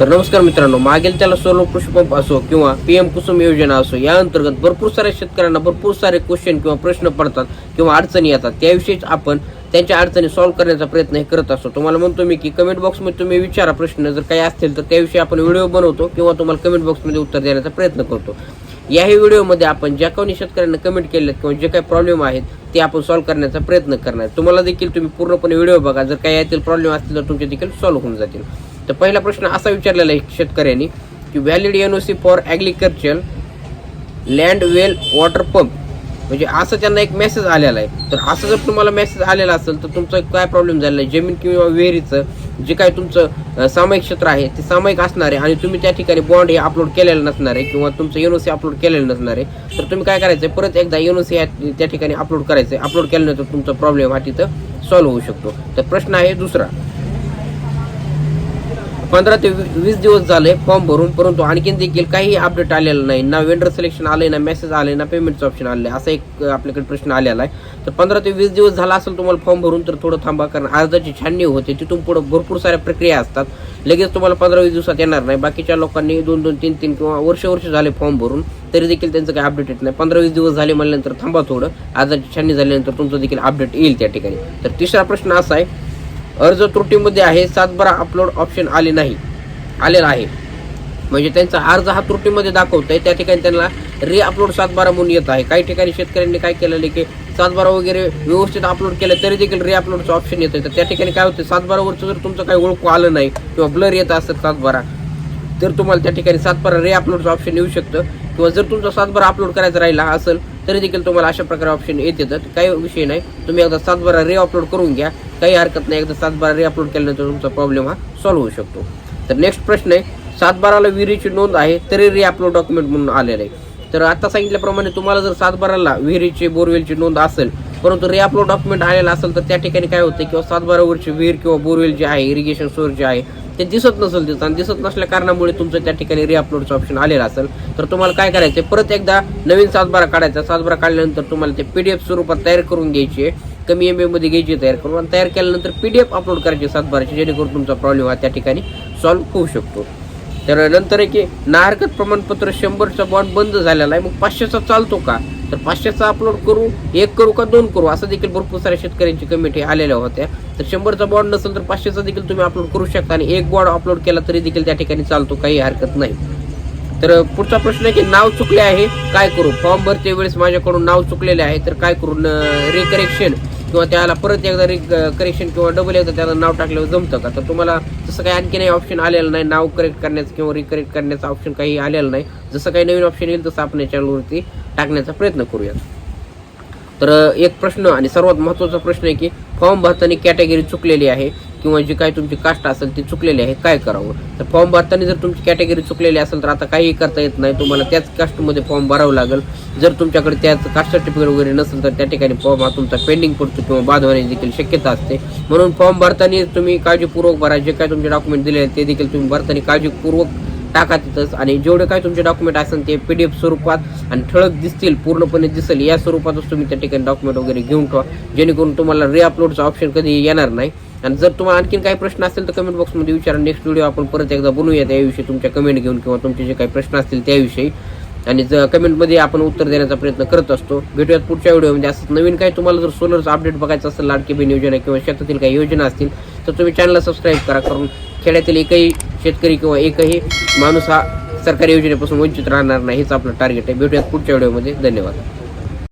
तर नमस्कार मित्रांनो मागील त्याला सोलो कृषी पंप असो किंवा पीएम कुसुम योजना असो या अंतर्गत भरपूर साऱ्या शेतकऱ्यांना भरपूर सारे क्वेश्चन किंवा प्रश्न पडतात किंवा अडचणी येतात. त्याविषयीच आपण त्यांच्या अडचणी सॉल्व्ह करण्याचा प्रयत्न हे करत असतो. तुम्हाला म्हणतो मी की कमेंट बॉक्समध्ये तुम्ही विचारा प्रश्न जर काही असतील तर त्याविषयी आपण व्हिडिओ बनवतो किंवा तुम्हाला कमेंट बॉक्समध्ये उत्तर देण्याचा प्रयत्न करतो. याही व्हिडिओमध्ये आपण ज्या कोणी शेतकऱ्यांना कमेंट केले किंवा जे काही प्रॉब्लेम आहेत ते आपण सॉल्व्ह करण्याचा प्रयत्न करणार. तुम्हाला देखील तुम्ही पूर्णपणे व्हिडिओ बघा. जर काही यातील प्रॉब्लेम असतील तर तुमचे देखील सॉल्व्ह होऊन जातील. तर पहिला प्रश्न असा विचारलेला आहे शेतकऱ्यांनी की valid N O C for agriculture land well water pump म्हणजे असं त्यांना एक मेसेज आलेला आहे. तर असं जर तुम्हाला मेसेज आलेला असेल तर तुमचं काय प्रॉब्लेम झालेला आहे? जमीन किंवा विहिरीचं जे काय तुमचं सामायिक क्षेत्र आहे ते सामायिक असणार आहे आणि तुम्ही त्या ठिकाणी बॉन्ड हे अपलोड केलेलं नसणार आहे किंवा तुमचं एन ओ सी अपलोड केलेलं नसणार आहे तर तुम्ही काय करायचं परत एकदा एन ओ सी त्या ठिकाणी अपलोड करायचं आहे अपलोड केल्यानंतर तुमचा प्रॉब्लेम हा तिथं सॉल्व्ह होऊ शकतो. तर प्रश्न आहे दुसरा. पंधरा ते वी- वीस दिवस झाले फॉर्म भरून परंतु आणखीन देखील काही अपडेट आलेलं नाही. ना वेंडर सिलेक्शन आले ना मेसेज आले ना पेमेंटचं ऑप्शन आलं असा एक आपल्याकडे प्रश्न आलेला आहे. तर पंधरा ते वीस दिवस झाला असेल तुम्हाला फॉर्म भरून तर थोडं थांबा कारण अर्जाची छाननी होते. तिथून पुढे भरपूर साऱ्या प्रक्रिया असतात. लगेच तुम्हाला पंधरा वीस दिवसात येणार नाही. बाकीच्या लोकांनी दोन दोन तीन तीन किंवा वर्ष वर्ष झाले फॉर्म भरून तरी देखील त्यांचं काही अपडेट येत नाही. पंधरा वीस दिवस झाले म्हणल्यानंतर थांबा थोडं. अर्जाची छाननी झाल्यानंतर तुमचं देखील अपडेट येईल त्या ठिकाणी. तर तिसरा प्रश्न असा आहे अर्ज त्रुटीमध्ये आहे सातबारा अपलोड ऑप्शन आले नाही. आलेला आहे. म्हणजे त्यांचा अर्ज हा त्रुटीमध्ये दाखवत आहे त्या ठिकाणी त्यांना री अपलोड सातबारा म्हणून येत आहे. काही ठिकाणी शेतकऱ्यांनी काय केलेलं आहे की सातबारा वगैरे व्यवस्थित अपलोड केलं तरी देखील री अपलोडचं ऑप्शन येतं तर त्या ठिकाणी काय होतं सातबारावरचं जर तुमचं काही ओळखू आलं नाही किंवा ब्लर येत असतं सातबारा तर तुम्हाला त्या ठिकाणी सातबारा रे अपलोडचं ऑप्शन येऊ शकतं. किंवा जर तुमचा सातबारा अपलोड करायचा राहिला असेल तरी देखील तुम्हाला अशा प्रकारे ऑप्शन येत येतात. काही विषय नाही. तुम्ही एकदा सातबारा रे अपलोड करून घ्या. काही हरकत नाही. एकदा सातबारा रे अपलोड केल्यानंतर तुमचा प्रॉब्लेम हा सॉल्व्ह होऊ शकतो. तर नेक्स्ट प्रश्न आहे सातबाराला विहिरीची नोंद आहे तरी रे अपलोड डॉक्युमेंट म्हणून आलेलं आहे. तर आता सांगितल्याप्रमाणे तुम्हाला जर सातबाराला विहिरीची बोरवेलची नोंद असेल परंतु रिअपलोड डॉक्युमेंट आलेला असेल तर त्या ठिकाणी काय होतं किंवा सातबारावरची विहीर किंवा बोरवेल जे आहे इरिगेशन सोर्स जे आहे ते दिसत नसेल तिथं. आणि दिसत नसल्या कारणामुळे तुमचं त्या ठिकाणी रिअपलोडचं ऑप्शन आलेलं असेल. तर तुम्हाला काय करायचं परत एकदा नवीन सातबारा काढायचा. सातबारा काढल्यानंतर तुम्हाला ते पी डी एफ स्वरूपात तयार करून घ्यायची आहे. कमी एम एमध्ये घ्यायची तयार करून. आणि तयार केल्यानंतर पी डी एफ अपलोड करायची सातबाराची जेणेकरून तुमचा प्रॉब्लेम हा त्या ठिकाणी सॉल्व्ह होऊ शकतो. तर नंतर आहे की नाहरकत प्रमाणपत्र शंभरचा बॉन्ड बंद झालेला आहे. मग पाचशेचा चालतो का? तर पाचशेचा अपलोड करू एक करू का दोन करू? असं देखील भरपूर साऱ्या शेतकऱ्यांची कमेंट हे आलेल्या होत्या. तर शंभरचा बॉन्ड नसेल तर पाचशेचा देखील तुम्ही अपलोड करू शकता आणि एक बॉन्ड अपलोड केला तरी देखील त्या ठिकाणी चालतो काही हरकत नाही. तर पुढचा प्रश्न आहे की नाव चुकले आहे काय करू? फॉर्म भरते वेळेस माझ्याकडून नाव चुकलेले आहे तर काय करू? रिकरेक्शन किंवा त्याला परत एकदा रि करेक्शन किंवा डबल एकदा त्याला नाव टाकल्यावर जमतं का? तर तुम्हाला जसं काही आणखी नाही ऑप्शन आलेलं नाही नाव करेक्ट करण्याचं किंवा रिकरेक्ट करण्याचं ऑप्शन काही आलेलं नाही जसं काही नवीन ऑप्शन येईल तसं आपण या चॅनलवरती टाकण्याचा प्रयत्न करूयात. तर एक प्रश्न आणि सर्वात महत्त्वाचा प्रश्न आहे की फॉर्म भरताना कॅटेगरी चुकलेली आहे किंवा जी काय तुमची कास्ट असेल ती चुकलेली आहे काय करावं? तर फॉर्म भरताना जर तुमची कॅटेगरी चुकलेली असेल तर आता काहीही करता येत नाही. तुम्हाला त्याच कास्टमध्ये फॉर्म भरावं लागेल. जर तुमच्याकडे त्याच कास्ट सर्टिफिकेट वगैरे नसेल तर त्या ठिकाणी फॉर्म हा तुमचा पेंडिंग पडतो किंवा बाद होण्याची देखील शक्यता असते. म्हणून फॉर्म भरताना तुम्ही काळजीपूर्वक भरा. जे काय तुमचे डॉक्युमेंट दिले आहेत ते देखील तुम्ही भरताना काळजीपूर्वक टाका तिथंच. आणि जेवढे काय तुमचे डॉक्युमेंट असेल ते पी डी एफ स्वरूपात आणि ठळक दिसतील पूर्णपणे दिसेल या स्वरूपातच तुम्ही त्या ठिकाणी डॉक्युमेंट वगैरे घेऊन ठेवा. जेणेकरून तुम्हाला रिअपलोडचा ऑप्शन कधी येणार नाही. आणि जर तुम्हाला आणखीन काही प्रश्न असतील तर कमेंट बॉक्समध्ये विचारा. नेक्स्ट व्हिडिओ आपण परत एकदा बनवूया. त्याविषयी तुमच्या कमेंट घेऊन किंवा तुमचे जे काही प्रश्न असतील त्याविषयी. आणि जर कमेंटमध्ये आपण उत्तर देण्याचा प्रयत्न करत असतो. भेटूयात पुढच्या व्हिडिओमध्ये असं नवीन काही तुम्हाला जर सोलरचं अपडेट बघायचं असेल लाडकी बहीण योजना किंवा शेतातील काही योजना असतील तर तुम्ही चॅनलला सबस्क्राईब करा. कारण खेड्यातील एकही शेतकरी किंवा एकही माणूस हा सरकारी योजनेपासून वंचित राहणार नाही हेच आपलं टार्गेट आहे. भेटूयात पुढच्या व्हिडिओमध्ये. धन्यवाद.